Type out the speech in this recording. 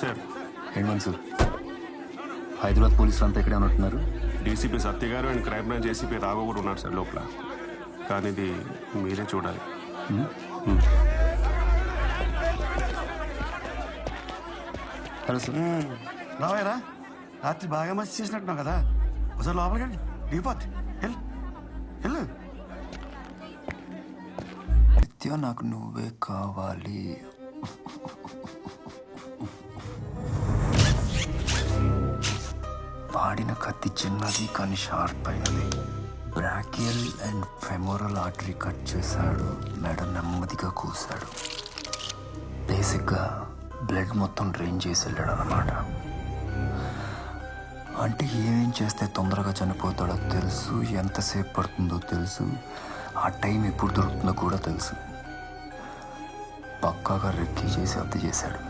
Sir ఏంటి మనసు హైదరాబాద్ పోలీసులు అంతా ఇక్కడే ఉన్నట్టున్నారు. DCP Satya garu and crime branch ACP Raghav కూడా ఉన్నారు సార్ లోపల. కానీ ఇది మీరే చూడాలి. Hello sir. రావాయరా రాత్రి బాగా మస్తు చేసినట్టున్నావు కదా. ఒకసారి లోపలికి వెళ్ళి దిగిపోద్ది వెళ్ళు. వెళ్ళు. నిత్య నాకు నువ్వే కావాలి. వాడిన కత్తి చిన్నది కానీ షార్ప్ అయినది. Brachial and femoral artery cut చేశాడు. మెడ నెమ్మదిగా కూశాడు. బేసిక్గా బ్లడ్ మొత్తం డ్రైన్ చేసి వెళ్ళాడు అనమాట అంటే ఏమేం చేస్తే తొందరగా చనిపోతాడో తెలుసు ఎంతసేపు పడుతుందో తెలుసు ఆ టైం ఎప్పుడు దొరుకుతుందో కూడా తెలుసు. పక్కాగా రెక్కీ చేసి హత్య చేశాడు.